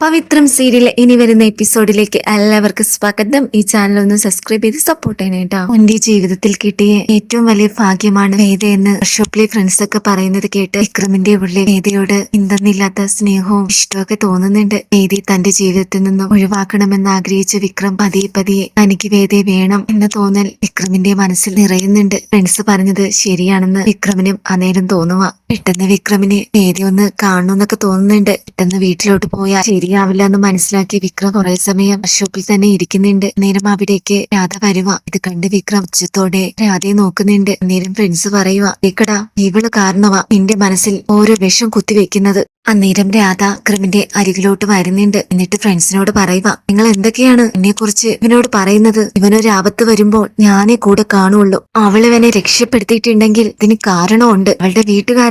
പവിത്രം serial ഇനി വരുന്ന എപ്പിസോഡിലേക്ക് എല്ലാവർക്കും സ്വാഗതം. ഈ ചാനൽ ഒന്ന് സബ്സ്ക്രൈബ് ചെയ്ത് സപ്പോർട്ട് ചെയ്യണം കേട്ടോ എന്റെ ജീവിതത്തിൽ കിട്ടിയ ഏറ്റവും വലിയ ഭാഗ്യമാണ് വേദ എന്ന് വർഷോപ്പിലെ ഫ്രണ്ട്സ് ഒക്കെ പറയുന്നത് കേട്ട് വിക്രമിന്റെ ഉള്ളിൽ വേദയോട് എന്തെന്നില്ലാത്ത സ്നേഹവും ഇഷ്ടമൊക്കെ തോന്നുന്നുണ്ട്. വേദി തന്റെ ജീവിതത്തിൽ നിന്നും ഒഴിവാക്കണമെന്ന് ആഗ്രഹിച്ച വിക്രം പതിയെ പതിയെ തനിക്ക് വേദയെ വേണം എന്ന് തോന്നൽ വിക്രമിന്റെ മനസ്സിൽ നിറയുന്നുണ്ട്. ഫ്രണ്ട്സ് പറഞ്ഞത് ശരിയാണെന്ന് വിക്രമിനും അന്നേരം തോന്നുക പെട്ടെന്ന് വിക്രമിന് നേരി ഒന്ന് കാണണമെന്നൊക്കെ തോന്നുന്നുണ്ട്. പെട്ടെന്ന് വീട്ടിലോട്ട് പോയാൽ ശരിയാവില്ല എന്ന് മനസ്സിലാക്കി വിക്രം കുറെ സമയം ഷോപ്പിൽ തന്നെ ഇരിക്കുന്നുണ്ട്. നേരം അവിടേക്ക് രാധ വരുക ഇത് കണ്ട് വിക്രം ഉച്ചത്തോടെ രാധയെ നോക്കുന്നുണ്ട്. നേരം ഫ്രണ്ട്സ് പറയുക ഇക്കടാ ഇവൾ കാരണവ നിന്റെ മനസ്സിൽ ഓരോ വിഷം കുത്തിവെക്കുന്നത് അന്നേരം രാധ വിക്രമിന്റെ അരികിലോട്ട് വരുന്നുണ്ട്. എന്നിട്ട് ഫ്രണ്ട്സിനോട് പറയുക നിങ്ങൾ എന്തൊക്കെയാണ് എന്നെ കുറിച്ച് ഇവനോട് പറയുന്നത്? ഇവനൊരു ആപത്ത് വരുമ്പോൾ ഞാനേ കൂടെ കാണുള്ളൂ. അവൾ ഇവനെ രക്ഷപ്പെടുത്തിയിട്ടുണ്ടെങ്കിൽ ഇതിന് കാരണമുണ്ട്. അവളുടെ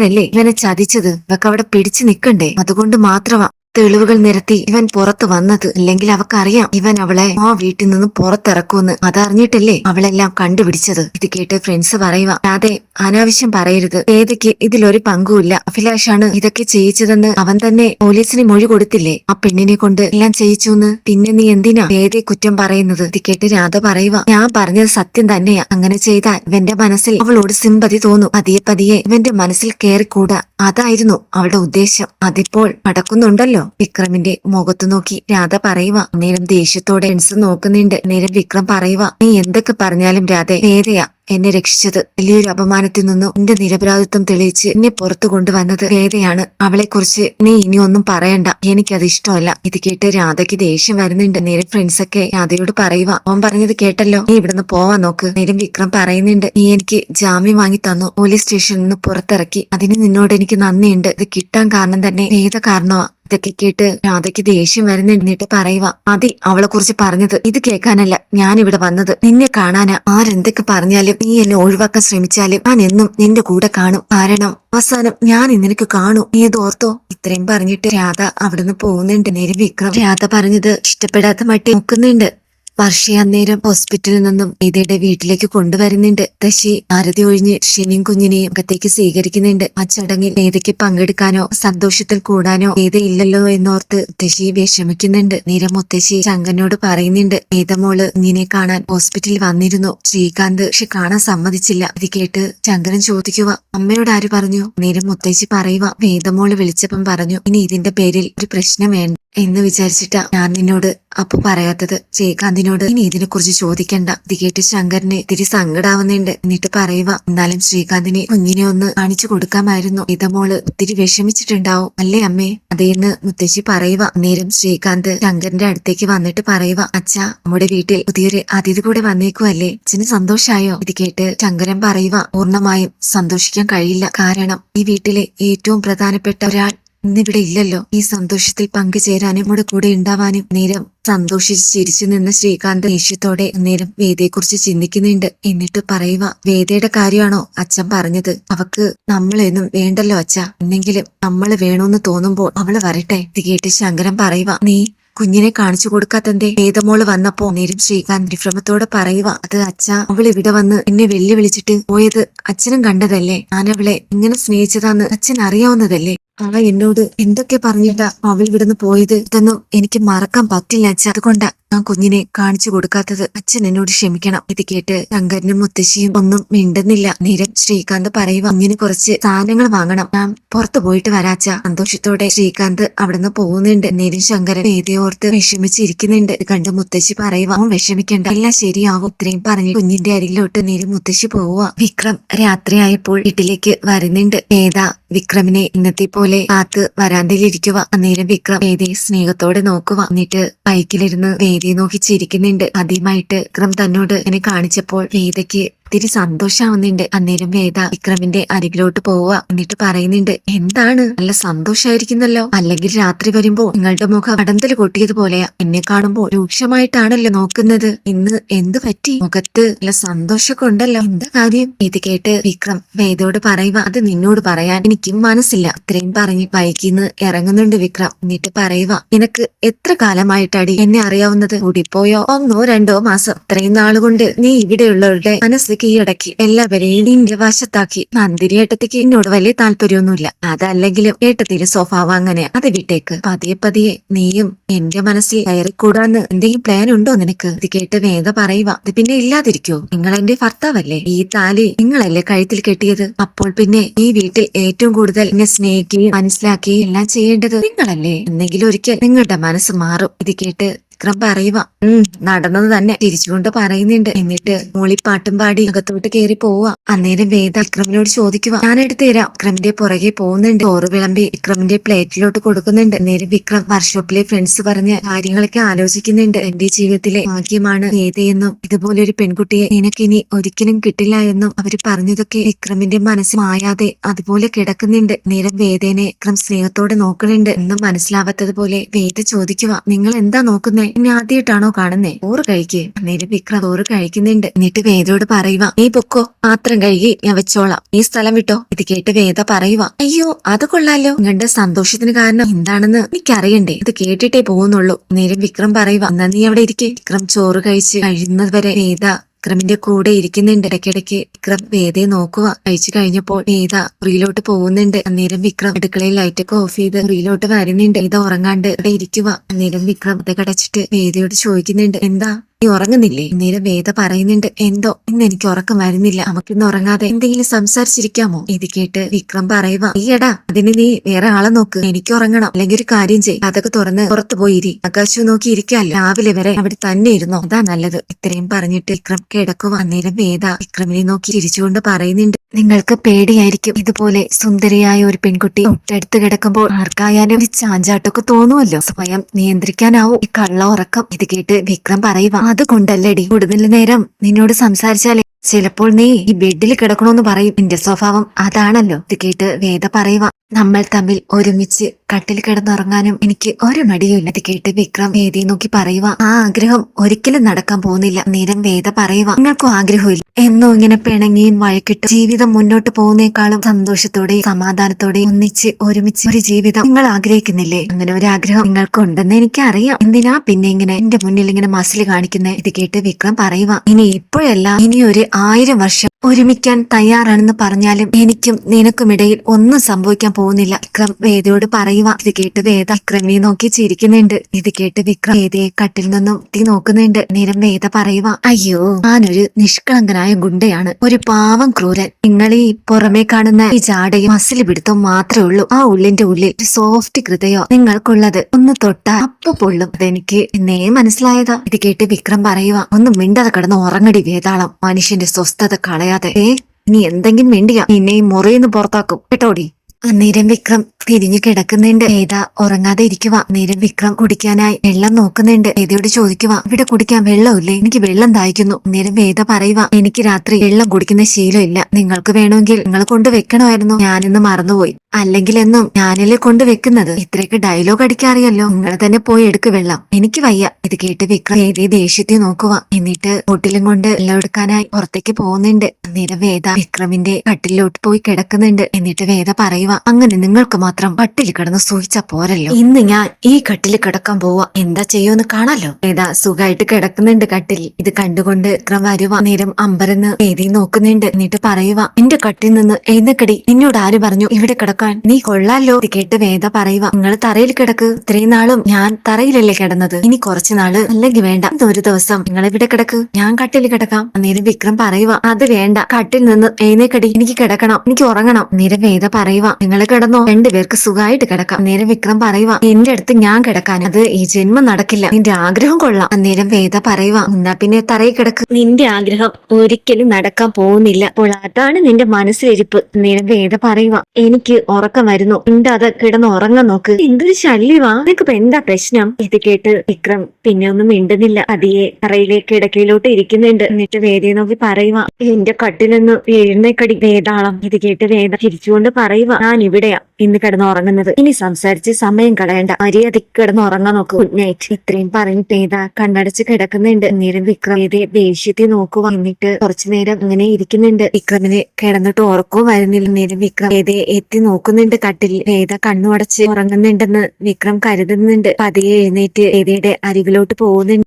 വീട്ടുകാരല്ലേ ഇവനെ ചതിച്ചത് ഇവക്ക് അവിടെ പിടിച്ചു നിക്കണ്ടേ? അതുകൊണ്ട് മാത്രമാ തെളിവുകൾ നിരത്തി ഇവൻ പുറത്തു വന്നത് അല്ലെങ്കിൽ അവക്കറിയാം ഇവൻ അവളെ ആ വീട്ടിൽ നിന്ന് പുറത്തിറക്കുമെന്ന്. അതറിഞ്ഞിട്ടല്ലേ അവളെല്ലാം കണ്ടുപിടിച്ചത്. ഇത് കേട്ട് ഫ്രണ്ട്സ് പറയുക അതെ അനാവശ്യം പറയരുത്. ഏതയ്ക്ക് ഇതിലൊരു പങ്കുമില്ല. അഭിലാഷാണ് ഇതൊക്കെ ചെയ്യിച്ചതെന്ന് അവൻ തന്നെ പോലീസിന് മൊഴി കൊടുത്തില്ലേ? ആ പെണ്ണിനെ കൊണ്ട് എല്ലാം ചെയ്യിച്ചു എന്ന് പിന്നെ നീ എന്തിനാ ഏതേ കുറ്റം പറയുന്നത്? ഇത് കേട്ട് രാധ പറയുക ഞാൻ പറഞ്ഞത് സത്യം തന്നെയാ. അങ്ങനെ ചെയ്താൽ ഇവന്റെ മനസ്സിൽ അവളോട് സിമ്പതി തോന്നും. പതിയെ പതിയെ ഇവന്റെ മനസ്സിൽ കയറിക്കൂടാ അതായിരുന്നു അവളുടെ ഉദ്ദേശം. അതിപ്പോൾ നടക്കുന്നുണ്ടല്ലോ. വിക്രമിന്റെ മുഖത്തു നോക്കി രാധ പറയുക നേരം ദേഷ്യത്തോടെ എൻസ് നോക്കുന്നുണ്ട്. നേരം വിക്രം പറയുക നീ എന്തൊക്കെ പറഞ്ഞാലും രാധ വേദയാ എന്നെ രക്ഷിച്ചത്. വലിയൊരു അപമാനത്തിൽ നിന്നും എന്റെ നിരപരാധിത്വം തെളിയിച്ച് എന്നെ പുറത്തു കൊണ്ടുവന്നത് വേദയാണ്. അവളെ കുറിച്ച് നീ ഇനി ഒന്നും പറയണ്ട. എനിക്കത് ഇഷ്ടമല്ല. ഇത് കേട്ട് രാധയ്ക്ക് ദേഷ്യം വരുന്നുണ്ട്. നേരം ഫ്രണ്ട്സൊക്കെ രാധയോട് പറയുക അവൻ പറഞ്ഞത് കേട്ടല്ലോ. നീ ഇവിടുന്ന് പോവാൻ നോക്ക്. നേരം വിക്രം പറയുന്നുണ്ട് നീ എനിക്ക് ജാമ്യം വാങ്ങി തന്നു. പോലീസ് സ്റ്റേഷനിൽ നിന്ന് പുറത്തിറക്കി. അതിന് നിന്നോട് എനിക്ക് നന്ദിയുണ്ട്. ഇത് കിട്ടാൻ കാരണം തന്നെ വേദ കാരണമാ. ഇതൊക്കെ കേട്ട് രാധയ്ക്ക് ദേഷ്യം വരുന്നിട്ട് പറയുക മതി അവളെ കുറിച്ച് പറഞ്ഞത് ഇത് കേൾക്കാനല്ല ഞാൻ ഇവിടെ വന്നത്. നിന്നെ കാണാനാ. ആരെന്തൊക്കെ പറഞ്ഞാലും നീ എന്നെ ഒഴിവാക്കാൻ ശ്രമിച്ചാലും ഞാൻ എന്നും നിന്റെ കൂടെ കാണും. കാരണം അവസാനം ഞാൻ ഇന്നെനിക്ക് കാണൂ. നീ ഇതോർത്തോ ഇത്രയും പറഞ്ഞിട്ട് രാധ അവിടുന്ന് പോകുന്നുണ്ട്. നേരെ വിക്രം രാധ പറഞ്ഞത് ഇഷ്ടപ്പെടാത്ത മട്ടി നോക്കുന്നുണ്ട്. വർഷ അന്നേരം ഹോസ്പിറ്റലിൽ നിന്നും വേദയുടെ വീട്ടിലേക്ക് കൊണ്ടുവരുന്നുണ്ട്. ദശി ആരതി ഒഴിഞ്ഞ് ഷിനിയും കുഞ്ഞിനെയും അകത്തേക്ക് സ്വീകരിക്കുന്നുണ്ട്. ആ ചടങ്ങിൽ ഏതയ്ക്ക് പങ്കെടുക്കാനോ സന്തോഷത്തിൽ കൂടാനോ വേദയില്ലല്ലോ എന്നോർത്ത് ദശി വിഷമിക്കുന്നുണ്ട്. നേരം മുത്തശ്ശി ശങ്കനോട് പറയുന്നുണ്ട് ഏതമോൾ കുഞ്ഞിനെ കാണാൻ ഹോസ്പിറ്റലിൽ വന്നിരുന്നു. ശ്രീകാന്ത് പക്ഷെ കാണാൻ സമ്മതിച്ചില്ല. ഇത് കേട്ട് ശങ്കരൻ ചോദിക്കുക അമ്മയോട് ആര് പറഞ്ഞു? നേരം മുത്തശ്ശി പറയുക വേദമോൾ വിളിച്ചപ്പം പറഞ്ഞു. ഇനി ഇതിന്റെ പേരിൽ ഒരു പ്രശ്നം വേണ്ട. എന്ന് വിചാരിച്ചിട്ടാ ഞാൻ നിന്നോട് അപ്പൊ പറയാത്തത്. ശ്രീകാന്തിനോട് ഇനി ഇതിനെ കുറിച്ച് ചോദിക്കണ്ട. ഇത് കേട്ട് ശങ്കറിന് ഇത്തിരി സങ്കടാവുന്നുണ്ട്. എന്നിട്ട് പറയുക എന്നാലും ശ്രീകാന്തിനെ കുഞ്ഞിനെ ഒന്ന് കാണിച്ചു കൊടുക്കാമായിരുന്നു. ഇതമോൾ ഒത്തിരി വിഷമിച്ചിട്ടുണ്ടാവും. അല്ലേ അമ്മേ? അതേന്ന് മുത്തശ്ശി പറയുക നേരം ശ്രീകാന്ത് ശങ്കരന്റെ അടുത്തേക്ക് വന്നിട്ട് പറയുക അച്ഛ നമ്മുടെ വീട്ടിൽ പുതിയൊരു അതിഥി കൂടെ വന്നേക്കുമല്ലേ അച്ഛന് സന്തോഷായോ? ഇത് കേട്ട് ശങ്കരൻ പറയുക പൂർണമായും സന്തോഷിക്കാൻ കഴിയില്ല. കാരണം ഈ വീട്ടിലെ ഏറ്റവും പ്രധാനപ്പെട്ട ഒരാൾ ഇന്നിവിടെ ഇല്ലല്ലോ. ഈ സന്തോഷത്തിൽ പങ്കുചേരാനും ഇവിടെ കൂടെ ഉണ്ടാവാനും നേരം സന്തോഷിച്ച് ചിരിച്ചു നിന്ന ശ്രീകാന്ത് ദേഷ്യത്തോടെ നേരം വേദയെക്കുറിച്ച് ചിന്തിക്കുന്നുണ്ട്. എന്നിട്ട് പറയുക വേദയുടെ കാര്യമാണോ അച്ഛൻ പറഞ്ഞത്? അവക്ക് നമ്മളെന്നും വേണ്ടല്ലോ അച്ഛ. എന്നെങ്കിലും നമ്മൾ വേണോന്ന് തോന്നുമ്പോൾ അവൾ വരട്ടെ. ഇത് കേട്ട് ശങ്കരൻ പറയുക നീ കുഞ്ഞിനെ കാണിച്ചു കൊടുക്കാത്തന്റെ വേദമോൾ വന്നപ്പോ നേരം ശ്രീകാന്ത് വിഭ്രമത്തോടെ പറയുക അത് അച്ഛ അവൾ ഇവിടെ വന്ന് എന്നെ വെല്ലുവിളിച്ചിട്ട് പോയത് അച്ഛനും കണ്ടതല്ലേ? ഞാനവളെ ഇങ്ങനെ സ്നേഹിച്ചതാന്ന് അച്ഛൻ അറിയാവുന്നതല്ലേ? അവ എന്നോട് എന്തൊക്കെ പറഞ്ഞിട്ടാ അവൾ ഇവിടുന്ന് പോയത് ഇതൊന്നും എനിക്ക് മറക്കാൻ പറ്റില്ല അച്ഛ. അതുകൊണ്ടാ ഞാൻ കുഞ്ഞിനെ കാണിച്ചു കൊടുക്കാത്തത്. അച്ഛൻ എന്നോട് ക്ഷമിക്കണം. ഇത് കേട്ട് ശങ്കരനും മുത്തശ്ശിയും ഒന്നും മിണ്ടുന്നില്ല. നേരം ശ്രീകാന്ത് പറയുക കുഞ്ഞിന് കുറച്ച് സാധനങ്ങൾ വാങ്ങണം. ഞാൻ പുറത്തു പോയിട്ട് വരാച്ച സന്തോഷത്തോടെ ശ്രീകാന്ത് അവിടുന്ന് പോകുന്നുണ്ട്. നേരം ശങ്കരൻ വേദിയോർത്ത് വിഷമിച്ചിരിക്കുന്നുണ്ട്. കണ്ട് മുത്തശ്ശി പറയുക അവൻ വിഷമിക്കണ്ട. എല്ലാം ശരിയാവും. ഇത്രയും പറഞ്ഞ് കുഞ്ഞിന്റെ അരികിലോട്ട് നേരം മുത്തശ്ശി പോവുക വിക്രം രാത്രിയായപ്പോൾ വീട്ടിലേക്ക് വരുന്നുണ്ട്. വേദ വിക്രമിനെ ഇന്നത്തെ പോലെ കാത്ത് വരാന്തയിലിരിക്കുക. അന്നേരം വിക്രം വേദിയെ സ്നേഹത്തോടെ നോക്കുക. എന്നിട്ട് ബൈക്കിലിരുന്ന് വേദിയെ നോക്കി ചിരിക്കുന്നുണ്ട്. ആദ്യമായിട്ട് വിക്രം തന്നോട് എന്നെ കാണിച്ചപ്പോൾ വേദയ്ക്ക് ഒത്തിരി സന്തോഷാവുന്നുണ്ട്. അന്നേരം വേദ വിക്രമിന്റെ അരികിലോട്ട് പോവുക. എന്നിട്ട് പറയുന്നുണ്ട് എന്താണ്? നല്ല സന്തോഷായിരിക്കുന്നല്ലോ. അല്ലെങ്കിൽ രാത്രി വരുമ്പോ നിങ്ങളുടെ മുഖം അടന്തൽ കൊട്ടിയതുപോലെയാ. എന്നെ കാണുമ്പോൾ രൂക്ഷമായിട്ടാണല്ലോ നോക്കുന്നത്. ഇന്ന് എന്ത് പറ്റി? മുഖത്ത് നല്ല സന്തോഷമൊക്കെ ഉണ്ടല്ലോ. എന്താ കാര്യം? ഇത് കേട്ട് വിക്രം വേദയോട് പറയുക അത് നിന്നോട് പറയാൻ എനിക്കും മനസ്സില്ല. ഇത്രയും പറഞ്ഞ് ബൈക്കിന്ന് ഇറങ്ങുന്നുണ്ട് വിക്രം. എന്നിട്ട് പറയുക നിനക്ക് എത്ര കാലമായിട്ടടി? എന്നെ അറിയാവുന്നത് കൂടിപ്പോയോ? ഒന്നോ രണ്ടോ മാസം. ഇത്രയും നാളുകൊണ്ട് നീ ഇവിടെയുള്ളവരുടെ കീഴടക്കി എല്ലാവരെയും നിന്റെ വശത്താക്കി. നന്ദിനി ഏട്ടത്തിക്ക് എന്നോട് വലിയ താല്പര്യമൊന്നുമില്ല. അതല്ലെങ്കിലും ഏട്ടത്തിന്റെ സ്വഭാവം അങ്ങനെ. അത് വിട്ടേക്ക്. പതിയെ പതിയെ നീയും എന്റെ മനസ്സിൽ കയറിക്കൂടാന്ന് എന്തെങ്കിലും പ്ലാൻ ഉണ്ടോ നിനക്ക്? ഇത് കേട്ട് വേദ പറയുക ഇത് പിന്നെ ഇല്ലാതിരിക്കോ? നിങ്ങൾ എന്റെ ഭർത്താവല്ലേ? ഈ താലി നിങ്ങളല്ലേ കഴുത്തിൽ കെട്ടിയത്? അപ്പോൾ പിന്നെ ഈ വീട്ടിൽ ഏറ്റവും കൂടുതൽ എന്നെ സ്നേഹിക്കുകയും മനസ്സിലാക്കുകയും എല്ലാം ചെയ്യേണ്ടത് നിങ്ങളല്ലേ? എന്നെങ്കിലും ഒരിക്കൽ നിങ്ങളുടെ മനസ്സ് മാറും. ഇത് കേട്ട് വിക്രം പറയുക. ഉം നടന്നത് തന്നെ തിരിച്ചുകൊണ്ട് പറയുന്നുണ്ട്. എന്നിട്ട് മൂളിപ്പാട്ടും പാടി അകത്തോട്ട് കയറി പോവുക. അന്നേരം വേദ വിക്രമിനോട് ചോദിക്കുക ഞാൻ എടുത്തു തരാം. വിക്രമിന്റെ പുറകെ പോകുന്നുണ്ട്. ചോറ് വിളമ്പി വിക്രമിന്റെ പ്ലേറ്റിലോട്ട് കൊടുക്കുന്നുണ്ട്. അന്നേരം വിക്രം വർക്ക്ഷോപ്പിലെ ഫ്രണ്ട്സ് പറഞ്ഞ കാര്യങ്ങളൊക്കെ ആലോചിക്കുന്നുണ്ട്. എന്റെ ജീവിതത്തിലെ ഭാഗ്യമാണ് വേദയെന്നും ഇതുപോലെ ഒരു പെൺകുട്ടിയെ നിനക്കിനി ഒരിക്കലും കിട്ടില്ല എന്നും അവർ പറഞ്ഞതൊക്കെ വിക്രമിന്റെ മനസ്സ് മായാതെ അതുപോലെ കിടക്കുന്നുണ്ട്. നേരം വേദേനെ വിക്രം സ്നേഹത്തോടെ നോക്കുന്നുണ്ട്. എന്നും മനസ്സിലാവാത്തതുപോലെ വേദ ചോദിക്കുക നിങ്ങൾ എന്താ നോക്കുന്നേ? ഇനി ആദ്യമായിട്ടാണോ കാണുന്നേ? ഓറ് കഴിക്ക്. നേരെ വിക്രം ഓറ് കഴിക്കുന്നുണ്ട്. എന്നിട്ട് വേദയോട് പറയുക നീ പൊക്കോ പാത്രം കഴുകി ഞാൻ വെച്ചോളാം. ഈ സ്ഥലം വിട്ടോ. ഇത് കേട്ട് വേദ പറയുക അയ്യോ അത് കൊള്ളാലോ. നിങ്ങളുടെ സന്തോഷത്തിന് കാരണം എന്താണെന്ന് എനിക്കറിയണ്ടേ. ഇത് കേട്ടിട്ടേ പോകുന്നുള്ളൂ. നേരം വിക്രം പറയുക എന്നാ നീ അവിടെ ഇരിക്കേ. വിക്രം ചോറ് കഴിച്ച് കഴിയുന്നത് വരെ വേദ വിക്രമിന്റെ കൂടെ ഇരിക്കുന്നുണ്ട്. ഇടയ്ക്കിടയ്ക്ക് വിക്രം വേദയെ നോക്കുക. കഴിച്ചു കഴിഞ്ഞപ്പോൾ വേദ റീലോട്ട് പോകുന്നുണ്ട്. അന്നേരം വിക്രം അടുക്കളയിൽ ലൈറ്റൊക്കെ ഓഫ് ചെയ്ത് റീലോട്ട് വരുന്നുണ്ട്. വേദ ഉറങ്ങാണ്ട് ഇവിടെ ഇരിക്കുക. അന്നേരം വിക്രം അത് കടച്ചിട്ട് വേദയോട് ചോദിക്കുന്നുണ്ട്. എന്താ? നീ ഉറങ്ങുന്നില്ലേ? നേരെ വേദ പറയുന്നുണ്ട് എന്തോ? ഇന്ന് എനിക്ക് ഉറക്കം വരുന്നില്ല. നമുക്കിന്ന് ഉറങ്ങാതെ എന്തെങ്കിലും സംസാരിച്ചിരിക്കാമോ? ഇത് കേട്ട് വിക്രം പറയുക ഈയടാ അതിന് നീ വേറെ ആളെ നോക്ക്. എനിക്ക് ഉറങ്ങണം. അല്ലെങ്കിൽ ഒരു കാര്യം ചെയ് അതൊക്കെ തുറന്ന് പുറത്തു പോയിരി ആകാശം നോക്കി ഇരിക്കാല്ല രാവിലെ വരെ അവിടെ തന്നെ ഇരുന്നോ? അതാ നല്ലത്. ഇത്രയും പറഞ്ഞിട്ട് വിക്രം കിടക്കുക അന്നേരം വേദ വിക്രമിനെ നോക്കി ചിരിച്ചുകൊണ്ട് പറയുന്നുണ്ട് നിങ്ങൾക്ക് പേടിയായിരിക്കും. ഇതുപോലെ സുന്ദരിയായ ഒരു പെൺകുട്ടി തൊട്ടടുത്ത് കിടക്കുമ്പോൾ ആർക്കായാലും ഒരു ചാഞ്ചാട്ടൊക്കെ തോന്നുമല്ലോ. സ്വയം നിയന്ത്രിക്കാനാവും ഈ കള്ള ഉറക്കം. ഇത് കേട്ട് വിക്രം പറയുക അതുകൊണ്ടല്ലടി. കൂടുതൽ നേരം നിന്നോട് സംസാരിച്ചാലേ. ചിലപ്പോൾ നീ ഈ ബെഡിൽ കിടക്കണോന്ന് പറയും. നിന്റെ സ്വഭാവം അതാണല്ലോ. ഇത് കേട്ട് വേദ പറയുക നമ്മൾ തമ്മിൽ ഒരുമിച്ച് കട്ടിൽ കിടന്നുറങ്ങാനും എനിക്ക് ഒരു മടിയുമില്ല അത് കേട്ട് വിക്രം വേദിയെ നോക്കി പറയുക ആ ആഗ്രഹം ഒരിക്കലും നടക്കാൻ പോകുന്നില്ല. നേരം വേദ പറയുക നിങ്ങൾക്കും ആഗ്രഹമില്ല. എന്നോ ഇങ്ങനെ പിണങ്ങിയും വഴക്കിട്ട് ജീവിതം മുന്നോട്ട് പോകുന്നേക്കാളും സന്തോഷത്തോടെ സമാധാനത്തോടെ ഒന്നിച്ച് ഒരുമിച്ച് ഒരു ജീവിതം നിങ്ങൾ ആഗ്രഹിക്കുന്നില്ലേ? അങ്ങനെ ഒരു ആഗ്രഹം നിങ്ങൾക്കുണ്ടെന്ന് എനിക്ക് അറിയാം എന്തിനാ പിന്നെ ഇങ്ങനെ എന്റെ മുന്നിൽ ഇങ്ങനെ മസിൽ കാണിക്കുന്ന? ഇത് കേട്ട് വിക്രം പറയുക ഇനി ഇപ്പോഴല്ല ഇനി ഒരു ആയിരം വർഷം ഒരുമിക്കാൻ തയ്യാറാണെന്ന് പറഞ്ഞാലും എനിക്കും നിനക്കും ഇടയിൽ ഒന്നും സംഭവിക്കാൻ പോകുന്നില്ല. വിക്രം വേദയോട് പറയുക ഇത് കേട്ട് വേദ വിക്രമിനെ നോക്കി ചിരിക്കുന്നുണ്ട്. ഇത് കേട്ട് വിക്രം വേദയെ കട്ടിൽ നിന്നും എത്തി നോക്കുന്നുണ്ട്. നേരം വേദ പറയുക അയ്യോ ഞാനൊരു നിഷ്കളങ്കനായ ഗുണ്ടയാണ്. ഒരു പാവം ക്രൂരൻ. നിങ്ങൾ ഈ പുറമേ കാണുന്ന ഈ ചാടയും മസിൽ പിടുത്തവും മാത്രമേ ഉള്ളൂ. ആ ഉള്ളിന്റെ ഉള്ളിൽ ഒരു സോഫ്റ്റ് കൃതയോ നിങ്ങൾക്കുള്ളത്. ഒന്ന് തൊട്ട അപ്പൊ പൊള്ളും. അതെനിക്ക് എന്നേ മനസ്സിലായതാ. ഇത് കേട്ട് വിക്രം പറയുക ഒന്ന് മിണ്ടത കിടന്ന് ഉറങ്ങടി വേതാളം. മനുഷ്യന്റെ സ്വസ്ഥത കളയാതെ ഏ നീ എന്തെങ്കിലും വേണ്ടിയാ നിന്നെ ഈ നിന്ന് പുറത്താക്കും. കേട്ടോടി അന്നേരം വിക്രം തിരിഞ്ഞു കിടക്കുന്നുണ്ട്. വേദ ഉറങ്ങാതെ ഇരിക്കുക നേരെ വിക്രം കുടിക്കാനായി വെള്ളം നോക്കുന്നുണ്ട്. വേദയോട് ചോദിക്കുക ഇവിടെ കുടിക്കാൻ വെള്ളമില്ലേ? എനിക്ക് വെള്ളം ദാഹിക്കുന്നു. നേരം വേദ പറയുക എനിക്ക് രാത്രി വെള്ളം കുടിക്കുന്ന ശീലമില്ല. നിങ്ങൾക്ക് വേണമെങ്കിൽ നിങ്ങൾ കൊണ്ട് വെക്കണമായിരുന്നു. ഞാനിന്ന് മറന്നുപോയി. അല്ലെങ്കിൽ എന്നും ഞാനല്ലേ കൊണ്ട് വെക്കുന്നത്? ഇത്രയൊക്കെ ഡയലോഗ് അടിക്കാറിയല്ലോ. നിങ്ങൾ തന്നെ പോയി എടുക്ക് വെള്ളം. എനിക്ക് വയ്യ. ഇത് കേട്ട് വിക്രം വേദയെ ദേഷ്യത്തെ നോക്കുക എന്നിട്ട് ബോട്ടിലും കൊണ്ട് വെള്ളം എടുക്കാനായി പുറത്തേക്ക് പോകുന്നുണ്ട്. അന്നേരം വേദ വിക്രമിന്റെ കട്ടിലോട്ട് പോയി കിടക്കുന്നുണ്ട്. എന്നിട്ട് വേദ പറയുക അങ്ങനെ നിങ്ങൾക്ക് മാത്രം കട്ടിൽ കിടന്ന് സൂഹിച്ചാ പോരല്ലോ. ഇന്ന് ഞാൻ ഈ കട്ടിൽ കിടക്കാൻ പോവാ. എന്താ ചെയ്യുമെന്ന് കാണാലോ? ഏതാ സുഖമായിട്ട് കിടക്കുന്നുണ്ട് കട്ടിൽ. ഇത് കണ്ടുകൊണ്ട് വിക്രം വരുവ. നേരം അമ്പരന്ന് വേദി നോക്കുന്നുണ്ട്. എന്നിട്ട് പറയുക എന്റെ കട്ടിൽ നിന്ന് എഴുന്നക്കടി. നിന്നോട് ആര് പറഞ്ഞു ഇവിടെ കിടക്കാൻ? നീ കൊള്ളാലോ. ഇത് കേട്ട് വേദ പറയുക നിങ്ങൾ തറയിൽ കിടക്ക്. ഇത്രയും നാളും ഞാൻ തറയിലല്ലേ കിടന്നത്. ഇനി കുറച്ചു നാൾ അല്ലെങ്കിൽ വേണ്ട. ഒരു ദിവസം നിങ്ങൾ ഇവിടെ കിടക്ക്. ഞാൻ കട്ടിൽ കിടക്കാം. അന്നേരം വിക്രം പറയുക അത് വേണ്ട. കട്ടിൽ നിന്ന് എഴുന്നേക്കടി. എനിക്ക് കിടക്കണം. എനിക്ക് ഉറങ്ങണം. അന്നേരം വേദ പറയുക നിങ്ങൾ കിടന്നോ? രണ്ടുപേർക്ക് സുഖമായിട്ട് കിടക്കാം. നേരം വിക്രം പറയുക എന്റെ അടുത്ത് ഞാൻ കിടക്കാൻ അത് ഈ ജന്മം നടക്കില്ല. നിന്റെ ആഗ്രഹം കൊള്ളാം. അന്നേരം വേദ പറയുക എന്നാ പിന്നെ തറയിൽ കിടക്ക്. നിന്റെ ആഗ്രഹം ഒരിക്കലും നടക്കാൻ പോകുന്നില്ല. അപ്പോൾ അതാണ് നിന്റെ മനസ്സിലിരിപ്പ്. അന്നേരം വേദ പറയുക എനിക്ക് ഉറക്കം വരുന്നു. അത് കിടന്ന് ഉറങ്ങാൻ നോക്ക്. എന്തൊരു ശല്യമാ. നിനക്കിപ്പോ എന്താ പ്രശ്നം? ഇത് കേട്ട് വിക്രം പിന്നെ ഒന്നും മിണ്ടുന്നില്ല. അതിയെ തറയിലേക്ക് ഇടക്കയിലോട്ട് ഇരിക്കുന്നുണ്ട്. എന്നിട്ട് വേദയെ നോക്കി പറയുക എന്റെ കട്ടിലൊന്ന് എഴുന്നേക്കടി. വേദാളം ഇത് കേട്ട് വേദ ചിരിച്ചുകൊണ്ട് പറയുക ഞാൻ ഇവിടെയാ ഇന്ന് കിടന്ന് ഉറങ്ങുന്നത് ഇനി സംസാരിച്ച് സമയം കളയണ്ട. മര്യാദയ്ക്ക് കിടന്ന് ഉറങ്ങാൻ നോക്കൂ. ഗുഡ് നൈറ്റ് ഇത്രയും പറഞ്ഞിട്ട് വേദ കണ്ണടച്ച് കിടക്കുന്നുണ്ട്. നേരം വിക്രം ദേഷ്യത്തിൽ ദേഷ്യത്തെ നോക്കുക എന്നിട്ട് കുറച്ചു നേരം ഇങ്ങനെ ഇരിക്കുന്നുണ്ട്. വിക്രമിന് കിടന്നിട്ട് ഉറക്കവും വരുന്നില്ല. നേരം വിക്രം ഏതെ എത്തി നോക്കുന്നുണ്ട്. കട്ടിൽ ഏത കണ്ണുടച്ച് ഉറങ്ങുന്നുണ്ടെന്ന് വിക്രം കരുതുന്നുണ്ട്. പതിയെ എഴുന്നേറ്റ് ഏതയുടെ അരികിലോട്ട് പോകുന്നുണ്ട്.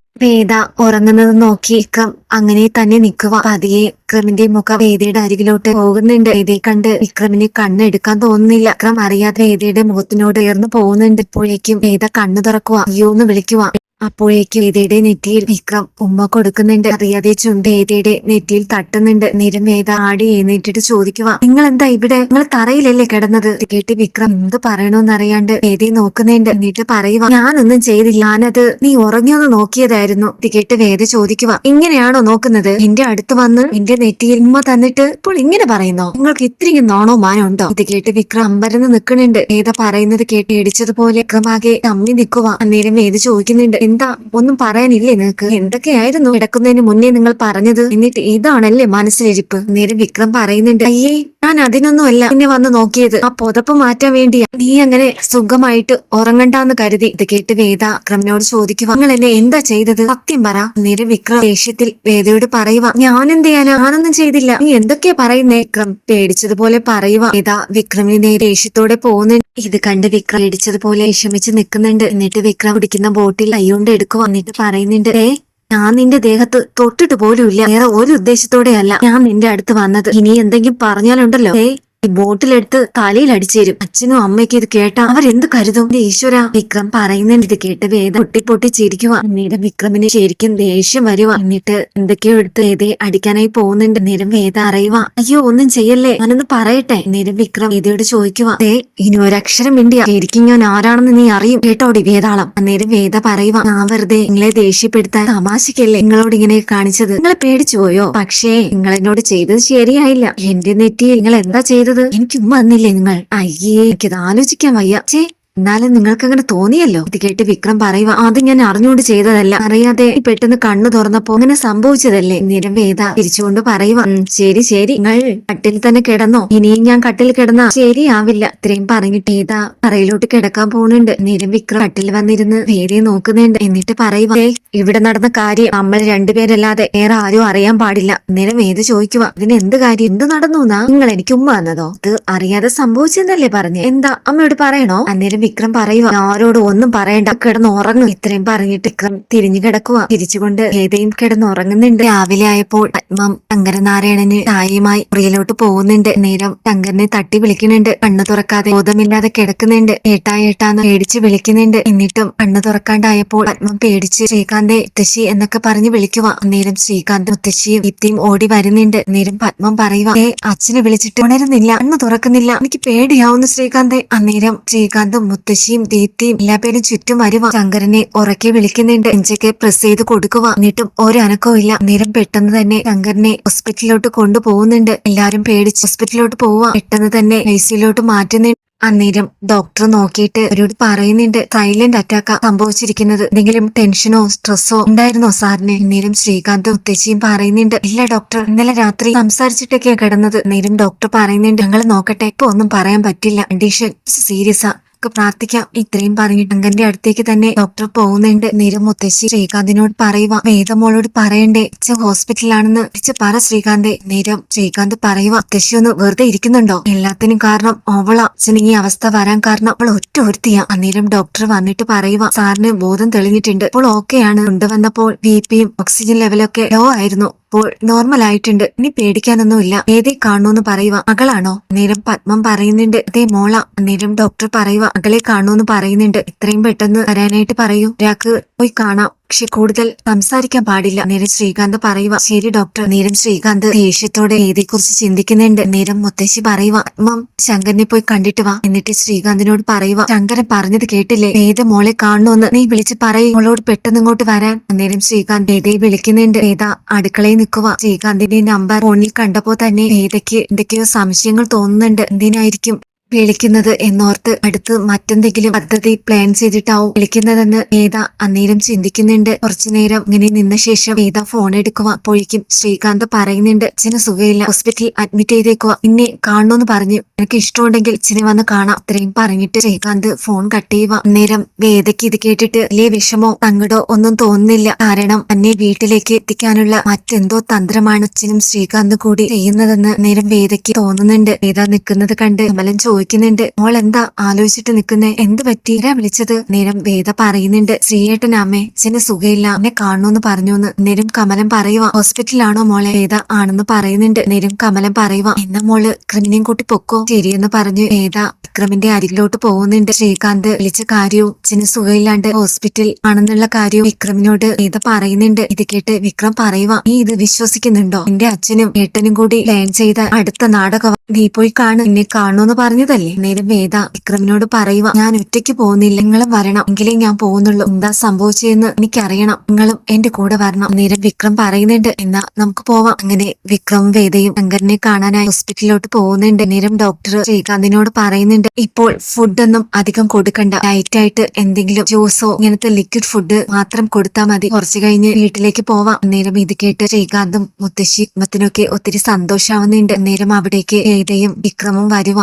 ഉറങ്ങുന്നത് നോക്കി വിക്രം അങ്ങനെ തന്നെ നിൽക്കുക പതിയെ വിക്രമിന്റെ മുഖം വേദിയുടെ അരികിലോട്ട് പോകുന്നുണ്ട്. വേദിയെ കണ്ട് വിക്രമിന് കണ്ണെടുക്കാൻ തോന്നുന്നില്ല. വിക്രം അറിയാതെ വേദിയുടെ മുഖത്തിനോട് ഉയർന്നു പോകുന്നുണ്ട്. ഇപ്പോഴേക്കും വേദ കണ്ണു തുറക്കുക അയ്യോ എന്ന് വിളിക്കുക അപ്പോഴേക്കും ഏതയുടെ നെറ്റിയിൽ വിക്രം ഉമ്മ കൊടുക്കുന്നുണ്ട്. അറിയാതെ ചുണ്ട് ഏതയുടെ നെറ്റിയിൽ തട്ടുന്നുണ്ട്. നിരം വേദ ആടി എഴുന്നേറ്റിട്ട് ചോദിക്കുക നിങ്ങൾ എന്താ ഇവിടെ? നിങ്ങൾ തറയിലല്ലേ കിടന്നത്? കേട്ടി വിക്രം എന്ത് പറയണോന്ന് അറിയാണ്ട് വേദയെ നോക്കുന്നുണ്ട്. എന്നിട്ട് പറയുക ഞാനൊന്നും ചെയ്തില്ല. ഞാനത് നീ ഉറങ്ങിയൊന്ന് നോക്കിയതായിരുന്നു. കേട്ട് വേദ ചോദിക്കുക ഇങ്ങനെയാണോ നോക്കുന്നത്? എന്റെ അടുത്ത് വന്ന് എന്റെ നെറ്റിയിൽ ഉമ്മ തന്നിട്ട് ഇപ്പോൾ ഇങ്ങനെ പറയുന്നോ? നിങ്ങൾക്ക് ഇത്രയും നാണോ മാനോ ഉണ്ടോ ഇത് കേട്ട് വിക്രം അമ്പരന്ന് നിൽക്കുന്നുണ്ട്. വേദ പറയുന്നത് കേട്ട് ഇടിച്ചതുപോലെ വിക്രമാകെ തമ്മി നിൽക്കുക അന്നേരം വേദ ചോദിക്കുന്നുണ്ട് എന്താ? ഒന്നും പറയാനില്ലേ നിനക്ക്? എന്തൊക്കെയായിരുന്നു? കിടക്കുന്നതിന് മുന്നേ നിങ്ങൾ പറഞ്ഞത്? എന്നിട്ട് ഇതാണല്ലേ മനസ്സിലിരിപ്പ്? നേരെ വിക്രം പറയുന്നുണ്ട്. അയ്യേ ഞാൻ അതിനൊന്നുമല്ല. പിന്നെ വന്ന് നോക്കിയത് ആ പുതപ്പ് മാറ്റാൻ വേണ്ടിയാ. നീ അങ്ങനെ സുഖമായിട്ട് ഉറങ്ങണ്ടെന്ന് കരുതി. ഇത് കേട്ട് വേദ വിക്രമിനോട് ചോദിക്കുക നിങ്ങൾ എന്നെ എന്താ ചെയ്തത്? സത്യം പറ. നേരം വിക്രം ദേഷ്യത്തിൽ വേദയോട് പറയുക ഞാൻ എന്ത് ചെയ്യാനാ? ഞാനൊന്നും ചെയ്തില്ല. നീ എന്തൊക്കെയാ പറയുന്നേ? വിക്രം പേടിച്ചതുപോലെ പറയുക വേദ വിക്രമിന് ദേഷ്യത്തോടെ പോകുന്നുണ്ട് ഇത് കണ്ട് വിക്രം പേടിച്ചതുപോലെ വിഷമിച്ച് നിൽക്കുന്നുണ്ട്. എന്നിട്ട് വിക്രം കുടിക്കുന്ന ബോട്ടിൽ കൈകൊണ്ട് എടുക്കുക എന്നിട്ട് പറയുന്നുണ്ട് ഏ ഞാൻ നിന്റെ ദേഹത്ത് തൊട്ടിട്ട് പോലും ഇല്ല വേറെ ഒരു ഉദ്ദേശത്തോടെയല്ല ഞാൻ നിന്റെ അടുത്ത് വന്നത്. ഇനി എന്തെങ്കിലും പറഞ്ഞാലുണ്ടല്ലോ. ഏ ഈ ബോട്ടിലെടുത്ത് തലയിൽ അടിച്ചു തരും. അച്ഛനും അമ്മയ്ക്കും ഇത് കേട്ടാ അവരെന്ത് കരുതും? ഈശ്വര വിക്രം പറയുന്നുണ്ട് ഇത് കേട്ട് വേദ പൊട്ടി പൊട്ടി ചിരിക്കുക അന്നേരം വിക്രമിന് ശരിക്കും ദേഷ്യം വരുക എന്നിട്ട് എന്തൊക്കെയോ എടുത്ത് വേദയെ അടിക്കാനായി പോകുന്നുണ്ട്. നേരം വേദ അറിയുക അയ്യോ ഒന്നും ചെയ്യല്ലേ? ഞാനൊന്ന് പറയട്ടെ? നേരം വിക്രം വേദയോട് ചോദിക്കുക ദേ ഇനി ഒരക്ഷരം മിണ്ടിയ. ശരിക്കും ഞാൻ ആരാണെന്ന് നീ അറിയും. കേട്ടോടി വേദാളം. അന്നേരം വേദ പറയുക ഞാൻ വെറുതെ നിങ്ങളെ ദേഷ്യപ്പെടുത്താൻ തമാശക്കല്ലേ നിങ്ങളോട് ഇങ്ങനെ കാണിച്ചത്? നിങ്ങളെ പേടിച്ചു പോയോ? പക്ഷേ നിങ്ങൾ എന്നോട് ചെയ്തത് ശരിയായില്ല. എന്റെ നെറ്റി നിങ്ങൾ എന്താ ചെയ്തത്? എനിക്ക് ഉമ്മ വന്നില്ലേ നിങ്ങൾ? അയ്യേ എനിക്കത് ആലോചിക്കാൻ വയ്യ. ചേ എന്നാലും നിങ്ങൾക്ക് അങ്ങനെ തോന്നിയല്ലോ? ഇത് കേട്ട് വിക്രം പറയുക അത് ഞാൻ അറിഞ്ഞുകൊണ്ട് ചെയ്തതല്ല. അറിയാതെ പെട്ടെന്ന് കണ്ണു തുറന്നപ്പോ അങ്ങനെ സംഭവിച്ചതല്ലേ? നിരവേദ തിരിച്ചുകൊണ്ട് പറയുക ശരി ശരി. നിങ്ങൾ കട്ടിൽ തന്നെ കിടന്നോ. ഇനിയും ഞാൻ കട്ടിൽ കിടന്നാ ശരിയാവില്ല. ഇത്രയും പറഞ്ഞിട്ട് ഏതാ പറയിലോട്ട് കിടക്കാൻ പോകുന്നുണ്ട് നിരം വിക്രം കട്ടിൽ വന്നിരുന്ന് വേദിയെ നോക്കുന്നുണ്ട്. എന്നിട്ട് പറയുക "ദേ, ഇവിടെ നടന്ന കാര്യം നമ്മൾ രണ്ടുപേരല്ലാതെ വേറെ ആരും അറിയാൻ പാടില്ല. നിരം വേദ ചോദിക്കുക ഇതിന് എന്ത് കാര്യം? എന്ത് നടന്നു നിങ്ങൾ എനിക്ക് ഉമ്മ വന്നതോ? ഇത് അറിയാതെ സംഭവിച്ചെന്നല്ലേ പറഞ്ഞു. എന്താ? അമ്മയോട് പറയണോ? അന്നേരം വിക്രം പറയുക ആരോട് ഒന്നും പറയണ്ട. കിടന്ന് ഉറങ്ങും ഇത്രയും പറഞ്ഞിട്ട് വിക്രം തിരിഞ്ഞു കിടക്കുക തിരിച്ചുകൊണ്ട് ഏതയും കിടന്ന് ഉറങ്ങുന്നുണ്ട് രാവിലെ ആയപ്പോൾ പത്മം ശങ്കരനാരായണന് ചായയുമായി മുറിയിലോട്ട് പോകുന്നുണ്ട്. നേരം ശങ്കരനെ തട്ടി വിളിക്കുന്നുണ്ട്. കണ്ണു തുറക്കാതെ ബോധമില്ലാതെ കിടക്കുന്നുണ്ട്. ഏട്ടാ ഏട്ടാന്ന് പേടിച്ച് വിളിക്കുന്നുണ്ട്. എന്നിട്ടും കണ്ണു തുറക്കാണ്ടായപ്പോൾ പത്മം പേടിച്ച് ശ്രീകാന്തെ മുത്തശ്ശി എന്നൊക്കെ പറഞ്ഞ് വിളിക്കുക അന്നേരം ശ്രീകാന്ത് മുത്തശ്ശിയും ദീപ്തിയും ഓടി വരുന്നുണ്ട്. നേരം പത്മം പറയുക ഏ അച്ഛനെ വിളിച്ചിട്ട് ഉണരുന്നില്ല കണ്ണു തുറക്കുന്നില്ല. എനിക്ക് പേടിയാവുന്നു ശ്രീകാന്തെ. അന്നേരം ശ്രീകാന്തും മുത്തശ്ശിയും ദീപ്തിയും എല്ലാ പേരും ചുറ്റും വരുവ. ശങ്കരനെ ഉറക്കെ വിളിക്കുന്നുണ്ട്. നെഞ്ചൊക്കെ പ്രസ് ചെയ്ത് കൊടുക്കുക എന്നിട്ടും ഒരനക്കവും ഇല്ല. നേരം പെട്ടെന്ന് തന്നെ ശങ്കരനെ ഹോസ്പിറ്റലിലോട്ട് കൊണ്ടുപോകുന്നുണ്ട്. എല്ലാരും പേടിച്ച് ഹോസ്പിറ്റലിലോട്ട് പോവുക പെട്ടെന്ന് തന്നെ ഐസിയിലോട്ട് മാറ്റുന്നുണ്ട്. അന്നേരം ഡോക്ടർ നോക്കിയിട്ട് അവരോട് പറയുന്നുണ്ട്. സൈലന്റ് അറ്റാക്കാ സംഭവിച്ചിരിക്കുന്നത്. എന്തെങ്കിലും ടെൻഷനോ സ്ട്രെസ്സോ ഉണ്ടായിരുന്നോ സാറിന്? അന്നേരം ശ്രീകാന്ത് മുത്തശ്ശിയും പറയുന്നുണ്ട്. ഇല്ല ഡോക്ടർ ഇന്നലെ രാത്രി സംസാരിച്ചിട്ടൊക്കെയാ കിടന്നത്. അന്നേരം ഡോക്ടർ പറയുന്നുണ്ട്. ഞങ്ങൾ നോക്കട്ടെ. ഇപ്പൊ ഒന്നും പറയാൻ പറ്റില്ല. കണ്ടീഷൻ സീരിയസാ നമുക്ക് പ്രാർത്ഥിക്കാം. ഇത്രയും പറഞ്ഞിട്ട് അങ്കന്റെ അടുത്തേക്ക് തന്നെ ഡോക്ടർ പോകുന്നുണ്ട്. നേരം മുത്തശ്ശി ശ്രീകാന്തിനോട് പറയുക വേദമോളോട് പറയണ്ടേ അച്ഛൻ ഹോസ്പിറ്റലാണെന്ന് പറ ശ്രീകാന്തെ. നേരം ശ്രീകാന്ത് പറയുക മുത്തശ്ശി ഒന്ന് വെറുതെ ഇരിക്കുന്നുണ്ടോ? എല്ലാത്തിനും കാരണം ഓവള അച്ഛന് ഈ അവസ്ഥ വരാൻ കാരണം അവൾ ഒറ്റ ഒരുത്തിയാ. അന്നേരം ഡോക്ടർ വന്നിട്ട് പറയുക സാറിന് ബോധം തെളിഞ്ഞിട്ടുണ്ട്. ഇപ്പോൾ ഓക്കെയാണ് കൊണ്ടുവന്നപ്പോൾ ബി പിയും ഓക്സിജൻ ലെവലൊക്കെ ലോ ആയിരുന്നു. ഇപ്പോൾ നോർമൽ ആയിട്ടുണ്ട് ഇനി പേടിക്കാനൊന്നുമില്ല. ഏതേ കാണുമെന്ന് പറയുക മകളാണോ? നേരം പത്മം പറയുന്നുണ്ട്. അതേ മോള. നേരം ഡോക്ടർ പറയുക മകളെ കാണുമെന്ന് പറയുന്നുണ്ട്. ഇത്രയും പെട്ടെന്ന് വരാനായിട്ട് പറയൂ. ഒരാൾക്ക് പോയി കാണാം. പക്ഷെ കൂടുതൽ സംസാരിക്കാൻ പാടില്ല. നേരം ശ്രീകാന്ത് പറയുക ശരി ഡോക്ടർ. നേരം ശ്രീകാന്ത് ദേഷ്യത്തോടെ കുറിച്ച് ചിന്തിക്കുന്നുണ്ട്. നേരം മുത്തശ്ശി പറയുക പത്മം ശങ്കരനെ പോയി കണ്ടിട്ട് വാ. എന്നിട്ട് ശ്രീകാന്തിനോട് പറയുക ശങ്കരൻ പറഞ്ഞത് കേട്ടില്ലേ? വേദ മോളെ കാണണമെന്ന് നീ വിളിച്ച് പറയും മോളോട് പെട്ടെന്ന് ഇങ്ങോട്ട് വരാൻ. അന്നേരം ശ്രീകാന്ത് വേദയെ വിളിക്കുന്നുണ്ട് വേദ അടുക്കളയിൽ നിൽക്കുക ശ്രീകാന്തിന്റെ നമ്പർ ഫോണിൽ കണ്ടപ്പോ തന്നെ വേദയ്ക്ക് എന്തൊക്കെയോ സംശയങ്ങൾ തോന്നുന്നുണ്ട്. എന്തിനായിരിക്കും വിളിക്കുന്നത് എന്നോർത്ത് അടുത്ത് മറ്റെന്തെങ്കിലും പദ്ധതി പ്ലാൻ ചെയ്തിട്ടാവും വിളിക്കുന്നതെന്ന് വേദ അന്നേരം ചിന്തിക്കുന്നുണ്ട്. കുറച്ചു നേരം ഇങ്ങനെ നിന്ന ശേഷം വേദ ഫോൺ എടുക്കുക അപ്പോഴേക്കും ശ്രീകാന്ത് പറയുന്നുണ്ട് അച്ഛന് സുഖമില്ല. ഹോസ്പിറ്റലിൽ അഡ്മിറ്റ് ചെയ്തേക്കുക ഇന്നെ കാണണമെന്ന് പറഞ്ഞു. എനിക്ക് ഇഷ്ടമുണ്ടെങ്കിൽ അച്ഛനെ വന്ന് കാണാം. അത്രയും പറഞ്ഞിട്ട് ശ്രീകാന്ത് ഫോൺ കട്ട് ചെയ്യുക അന്നേരം വേദയ്ക്ക് ഇത് കേട്ടിട്ട് വലിയ വിഷമോ തങ്ങടോ ഒന്നും തോന്നുന്നില്ല. കാരണം അന്നെ വീട്ടിലേക്ക് എത്തിക്കാനുള്ള മറ്റെന്തോ തന്ത്രമാണ് അച്ഛനും ശ്രീകാന്ത് കൂടി ചെയ്യുന്നതെന്ന് നേരം വേദയ്ക്ക് തോന്നുന്നുണ്ട്. വേദ നിൽക്കുന്നത് കണ്ട് കമലൻ ചോദിച്ചു ചോദിക്കുന്നുണ്ട്. മോൾ എന്താ ആലോചിച്ചിട്ട് നിൽക്കുന്നേ? എന്ത് പറ്റി? ഇരാ വിളിച്ചത്? നേരം വേദ പറയുന്നുണ്ട്. ശ്രീയേട്ടൻ അമ്മേ അച്ഛന് സുഖയില്ല. എന്നെ കാണണോന്ന് പറഞ്ഞു എന്ന് നേരം കമലം പറയുക ഹോസ്പിറ്റലിലാണോ മോളെ? വേദ ആണെന്ന് പറയുന്നുണ്ട്. നേരം കമലം പറയുക എന്നാ മോൾ ക്രിമിനെയും കൂട്ടി പൊക്കോ? ശരിയെന്ന് പറഞ്ഞു വേദ. വിക്രമിന്റെ അരികിലോട്ട് പോകുന്നുണ്ട്. ശ്രീകാന്ത് വിളിച്ച കാര്യവും അച്ഛന് സുഖയില്ലാണ്ട് ഹോസ്പിറ്റൽ ആണെന്നുള്ള കാര്യവും വിക്രമിനോട് വേദ പറയുന്നുണ്ട്. ഇത് കേട്ട് വിക്രം പറയുക നീ ഇത് വിശ്വസിക്കുന്നുണ്ടോ? എന്റെ അച്ഛനും ഏട്ടനും കൂടി പ്ലാൻ ചെയ്ത അടുത്ത നാടകം നീ പോയി കാണു. എന്നെ കാണുമെന്ന് പറഞ്ഞതല്ലേ നേരം വേദ വിക്രമിനോട് പറയുക ഞാൻ ഒറ്റയ്ക്ക് പോകുന്നില്ല. നിങ്ങളും വരണം. എങ്കിലേ ഞാൻ പോകുന്നുള്ളൂ. എന്താ സംഭവിച്ചതെന്ന് എനിക്കറിയണം. നിങ്ങളും എന്റെ കൂടെ വരണം. നേരം വിക്രം പറയുന്നുണ്ട് എന്നാ നമുക്ക് പോവാം. അങ്ങനെ വിക്രമും വേദയും ശങ്കരനെ കാണാനായി ഹോസ്പിറ്റലിലോട്ട് പോകുന്നുണ്ട്. നേരം ഡോക്ടർ ശ്രീകാന്തിനോട് പറയുന്നുണ്ട് ഇപ്പോൾ ഫുഡൊന്നും അധികം കൊടുക്കണ്ട. ലൈറ്റ് ആയിട്ട് എന്തെങ്കിലും ജ്യൂസോ ഇങ്ങനത്തെ ലിക്വിഡ് ഫുഡ് മാത്രം കൊടുത്താൽ മതി. കുറച്ചു കഴിഞ്ഞ് വീട്ടിലേക്ക് പോവാം. നേരം ഇത് കേട്ട് ശ്രീകാന്തും മുത്തശ്ശി മത്തിനൊക്കെ ഒത്തിരി സന്തോഷാവുന്നുണ്ട്. നേരം അവിടേക്ക് വേദയും വിക്രമും വരുക